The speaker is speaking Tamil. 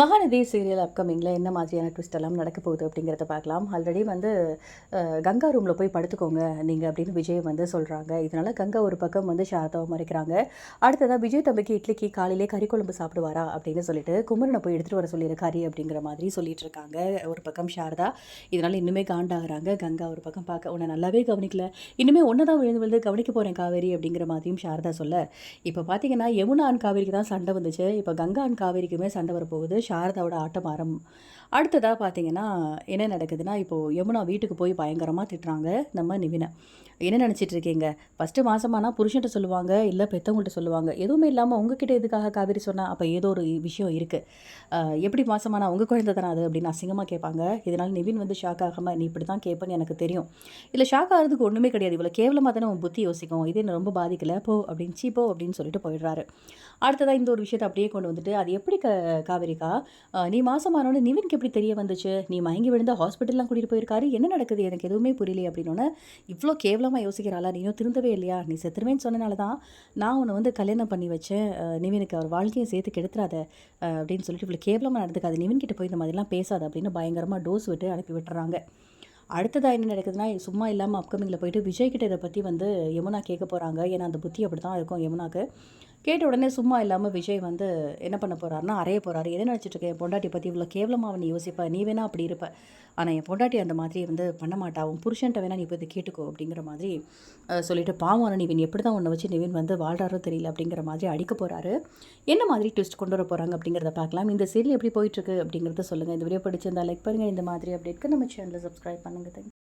மகாநதி சீரியல் அப்கமிங்கில் என்ன மாதிரியான ட்விஸ்ட் எல்லாம் நடக்க போகுது அப்படிங்கிறத பார்க்கலாம். ஆல்ரெடி வந்து கங்கா ரூமில் போய் படுத்துக்கோங்க. நீங்கள் அப்படின்னு விஜய் வந்து சொல்கிறாங்க இதனால் கங்கா ஒரு பக்கம் வந்து சாரதாவை மறைக்கிறாங்க. அடுத்ததாக விஜய் தம்பிக்கு இட்லிக்கு காலையிலே கறி குழம்பு சாப்பிடுவாரா அப்படின்னு சொல்லிட்டு குமரனை போய் எடுத்துகிட்டு வர சொல்லியிருக்காரு அப்படிங்கிற மாதிரி சொல்லிட்டு இருக்காங்க. ஒரு பக்கம் சாரதா இதனால் இன்னுமே காண்டாகிறாங்க. கங்கா ஒரு பக்கம் பார்க்க உன்னை நல்லாவே கவனிக்கல. இன்னுமே ஒன்று தான் விழுந்து விழுந்து கவனிக்க போகிறேன் காவேரி அப்படிங்கிற மாதிரியும் சாரதா சொல்ல. இப்போ பார்த்தீங்கன்னா யமுனா அண்ட் காவேரிக்கு தான் சண்டை வந்துச்சு. இப்போ கங்கா அண்ட் காவேரிக்குமே சண்டை வரப்போகுது. சாரதாவோட ஆட்டம் ஆரம் அடுத்ததாக பார்த்தீங்கன்னா என்ன நடக்குதுன்னா இப்போது யமுனா வீட்டுக்கு போய் பயங்கரமாக திட்டுறாங்க நம்ம நிவினை. என்ன நினச்சிட்டு இருக்கீங்க? ஃபஸ்ட்டு மாதமானா புருஷன்ட்ட சொல்லுவாங்க இல்லை பெற்றவங்கள்ட்ட சொல்லுவாங்க. எதுவுமே இல்லாமல் உங்ககிட்ட எதுக்காக காவேரி சொன்னால் அப்போ ஏதோ ஒரு விஷயம் இருக்குது எப்படி மாதமானா உங்கள் குழந்தை தானே அது அப்படின்னு அசிங்கமாக கேட்பாங்க. இதனால் நிவின் வந்து ஷாக் ஆகாமல் நீ இப்படி தான் கேட்பேன்னு எனக்கு தெரியும். இல்லை ஷாக் ஆகிறதுக்கு ஒன்றுமே கிடையாது. இவ்வளோ கேவலமாக தானே உன் புத்தி யோசிக்கும். இது என்ன ரொம்ப பாதிக்கலை? போ அப்படின்னு சீ போ அப்படின்னு சொல்லிட்டு போயிடுறாரு. அடுத்ததாக இந்த ஒரு விஷயத்தை அப்படியே கொண்டு வந்துட்டு அது எப்படி க காவேரிக்கா நீ மாசமானோன்னு நிவின்க்கு எப்படி தெரிய வந்துச்சு? நீ மயங்கி விழுந்த ஹாஸ்பிட்டல்லாம் கூட்டிகிட்டு போயிருக்காரு. என்ன நடக்குது? எனக்கு எதுவுமே புரியலையே அப்படின்னோடனே இவ்வளோ கேவலமாக யோசிக்கிறாளா? நீ இன்னும் திருந்தவே இல்லையா? நீ செத்துருவேன்னு சொன்னனால தான் நான் உன்னை வந்து கல்யாணம் பண்ணி வச்சேன். நிவினுக்கு அவர் வாழ்க்கையை சேர்த்து கெடுத்துறாத அப்படின்னு சொல்லிட்டு இவ்வளோ கேவலமாக நடந்துக்காது. நிவின் கிட்ட போய் இந்த மாதிரிலாம் பேசாத அப்படின்னு பயங்கரமாக டோஸ் விட்டு அனுப்பி விட்டுறாங்க. அடுத்ததாக என்ன நடக்குதுன்னா சும்மா இல்லாமல் அப்கமிங்கில் போயிட்டு விஜய் கிட்ட இதை பற்றி வந்து யமுனா கேட்க போகிறாங்க ஏன்னா அந்த புத்தி அப்படி தான் இருக்கும் யமுனாக்கு. கேட்ட உடனே சும்மா இல்லாமல் விஜய் வந்து என்ன பண்ண போகிறாருன்னா அறைய போகிறாரு எதை நினச்சிட்டு இருக்க என் பொண்டாட்டி பற்றி இவ்வளோ கேவலமாக நீ யோசிப்ப? நீ வேணா அப்படி இருப்ப. ஆனால் என் பொண்டாட்டி அந்த மாதிரி வந்து பண்ண மாட்டா. உன் புருஷன்ட்ட வேணா நீ போய் இதை கேட்டுக்கோ அப்படிங்கிற மாதிரி சொல்லிட்டு பாவம் நிவின் எப்படி தான் உன்னை வச்சு நிவின் வந்து வாழ்றாரோ தெரியல அப்படிங்கிற மாதிரி அடிக்க போகிறாரு என்ன மாதிரி ட்விஸ்ட் கொண்டு வர போகிறாங்க அப்படிங்கிறத பார்க்கலாம். இந்த சீரியல் எப்படி போயிட்டுருக்கு அப்படிங்கிறத சொல்லுங்கள் இந்த வீடியோ பிடிச்சிருந்தா லைக் பண்ணுங்கள் இந்த மாதிரி அப்டேட்க்கு நம்ம சேனலை சப்ஸ்கிரைப் பண்ணுங்கள்